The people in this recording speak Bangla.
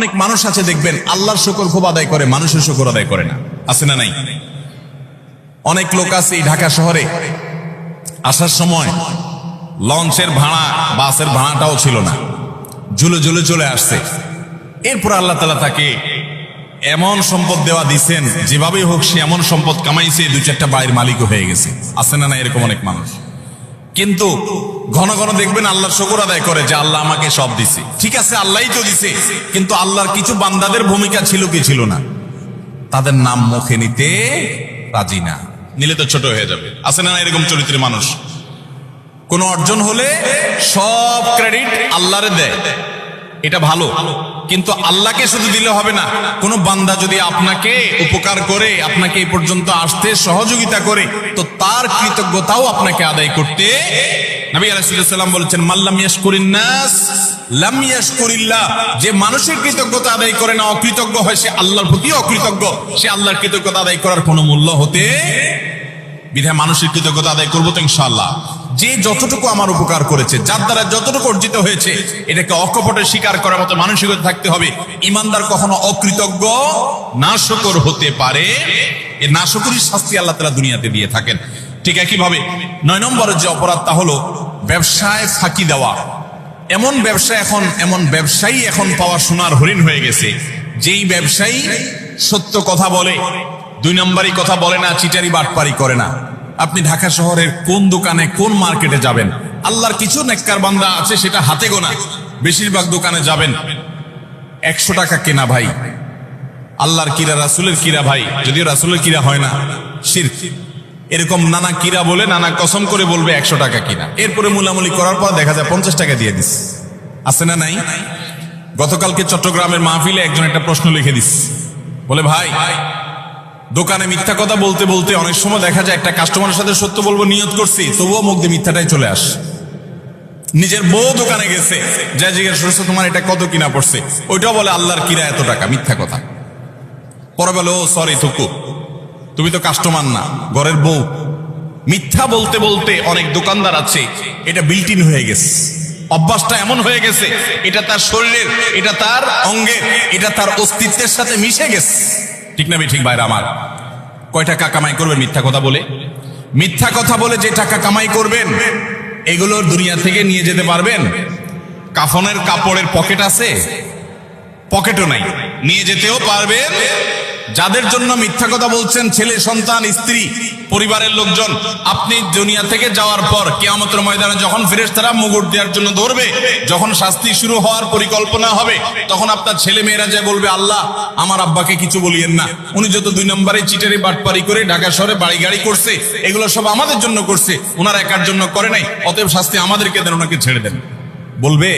অনেক মানুষ আছে, দেখবেন, আল্লাহর শুকর খুব আদায় করে, মানুষের শুকর আদায় করে না। আছে না নাই? অনেক লোক আছে এই ঢাকা শহরে, আসার সময় লঞ্চের ভাড়া, বাসের ভাড়াটাও ছিল না। ঝুলে ঝুলে চলে আসছে। এরপর আল্লাহ তালা তাকে এমন সম্পদ দেওয়া দিছেন, যেভাবেই হোক সে এমন সম্পদ কামাইছে দু চারটা বাড়ির মালিকও হয়ে গেছে। আছে না না এরকম অনেক মানুষ? কিন্তু ঘন ঘন দেখবেন আল্লাহর শকর আদায় করে যে আল্লাহ আমাকে সব দিছে। ঠিক আছে, আল্লাহই তো দিছে, কিন্তু আল্লাহর কিছু বান্দাদের ভূমিকা ছিল কি ছিল না? তাদের নাম মুখে নিতে রাজি না। নিলে তো ছোট হয়ে যাবে। আছে না এরকম চরিত্রের মানুষ? কোন অর্জন হলে সব ক্রেডিট আল্লাহরে দেয়। এটা ভালো। কিন্তু আল্লাহকে শুধু দিলে হবে না, কোন বান্দা যদি আপনাকে উপকার করে, আপনাকে এই পর্যন্ত আসতে সহযোগিতা করে, তো তার কৃতজ্ঞতাও আপনাকে আদায় করতে নবী আলাইসাল্লাম বলেছেন মাল্লাম যে মানুষের কৃতজ্ঞতা আদায় করে না, অকৃতজ্ঞ হয়, সে আল্লাহর প্রতি অকৃতজ্ঞ। সে আল্লাহর কৃতজ্ঞতা আদায় করার কোনো মূল্য হতে বিধায় মানুষের কৃতজ্ঞতা আদায় করব তো ইনশাআল্লাহ। যে যতটুকু আমার উপকার করেছে, যার দ্বারা যতটুকু অর্জিত হয়েছে, এটাকে অকপটে স্বীকার করার মতো মানসিকতা থাকতে হবে। ইমানদার কখনো অকৃতজ্ঞ, নাশকর হতে পারে। এ নাশকরির শাস্তি আল্লাহ তালা দুনিয়াতে দিয়ে থাকেন। ঠিক একইভাবে নয় নম্বরের যে অপরাধ তা হলো ব্যবসায় ফাঁকি দেওয়া। এমন ব্যবসা এখন, এমন ব্যবসায়ী এখন পাওয়া সোনার হরিণ হয়ে গেছে। যেই ব্যবসায়ী সত্য কথা বলে, দুই নম্বরই কথা বলে না, চিটারি বাটপারি করে না। আপনি ঢাকা শহরের কোন দোকানে কোন মার্কেটে যাবেন? আল্লাহর কিছু নেককার বান্দা আছে, সেটা হাতে গোনা। বেশিরভাগ দোকানে যাবেন। একশো টাকা কেনা ভাই। আল্লাহর কিরা, রাসুলের কিরা ভাই। যদিও রাসুলের কিরা হয় না, শির্ক। এরকম নানা কিরা বলে, নানা কসম করে বলবে একশো টাকা কিনা। এরপরে মুলামুলি করার পর দেখা যায় পঞ্চাশ টাকা দিয়ে দিস। আছে না নাই? গতকালকে চট্টগ্রামের মাহফিলে একজন একটা প্রশ্ন লিখে দিস। বলে, ভাই দোকানে মিথ্যা কথা বলতে বলতে অনেক সময় দেখা যায় একটা কাস্টমারের সাথে সত্য বলব, নিয়ত করছি, তবুও মুখ দিয়ে মিথ্যাটাই চলে আস। নিজের বউ দোকানে গেছে যা জিজ্ঞেস করছে, তোমার এটা কত কিনা পড়ছে? ওইটাও বলে, আল্লাহর কিরা এত টাকা, মিথ্যা কথা। পরে বলে, ও সরি থুকু। তুমি তো কাস্টমার না, ঘরের বউ। মিথ্যা বলতে বলতে অনেক দোকানদার আছে, এটা বিল্টিন হয়ে গেছে। অভ্যাসটা এমন হয়ে গেছে, এটা তার শরীরের, এটা তার অঙ্গের, এটা তার অস্তিত্বের সাথে মিশে গেছে। ঠিক না ঠিক বাইরে আমার? কয় টাকা কামাই করবেন মিথ্যা কথা বলে? মিথ্যা কথা বলে যে টাকা কামাই করবেন এগুলোর দুনিয়া থেকে নিয়ে যেতে পারবেন? কাফনের কাপড়ের পকেট আছে? পকেটও নাই। নিয়ে যেতেও পারবেন? যাদের জন্য মিথ্যা কথা বলছেন ছেলে, সন্তান, স্ত্রী, পরিবারের লোকজন, আপনি দুনিয়া থেকে যাওয়ার পর কেয়ামতের ময়দানে যখন ফেরেস তারা মুগুর দেওয়ার জন্য ধরবে যখন শাস্তি শুরু হওয়ার পরিকল্পনা হবে, তখন আপনার ছেলে মেয়েরা যায় বলবে, আল্লাহ, আমার আব্বাকে কিছু বলিয়েন না। উনি যত দুই নম্বরে চিটারি বাটপারি করে ঢাকা শহরে বাড়ি গাড়ি করছে, এগুলো সব আমাদের জন্য করছে। ওনার একার জন্য করে নাই, অতএব শাস্তি আমাদেরকে দেন, ওনাকে ছেড়ে দেন। বলবে?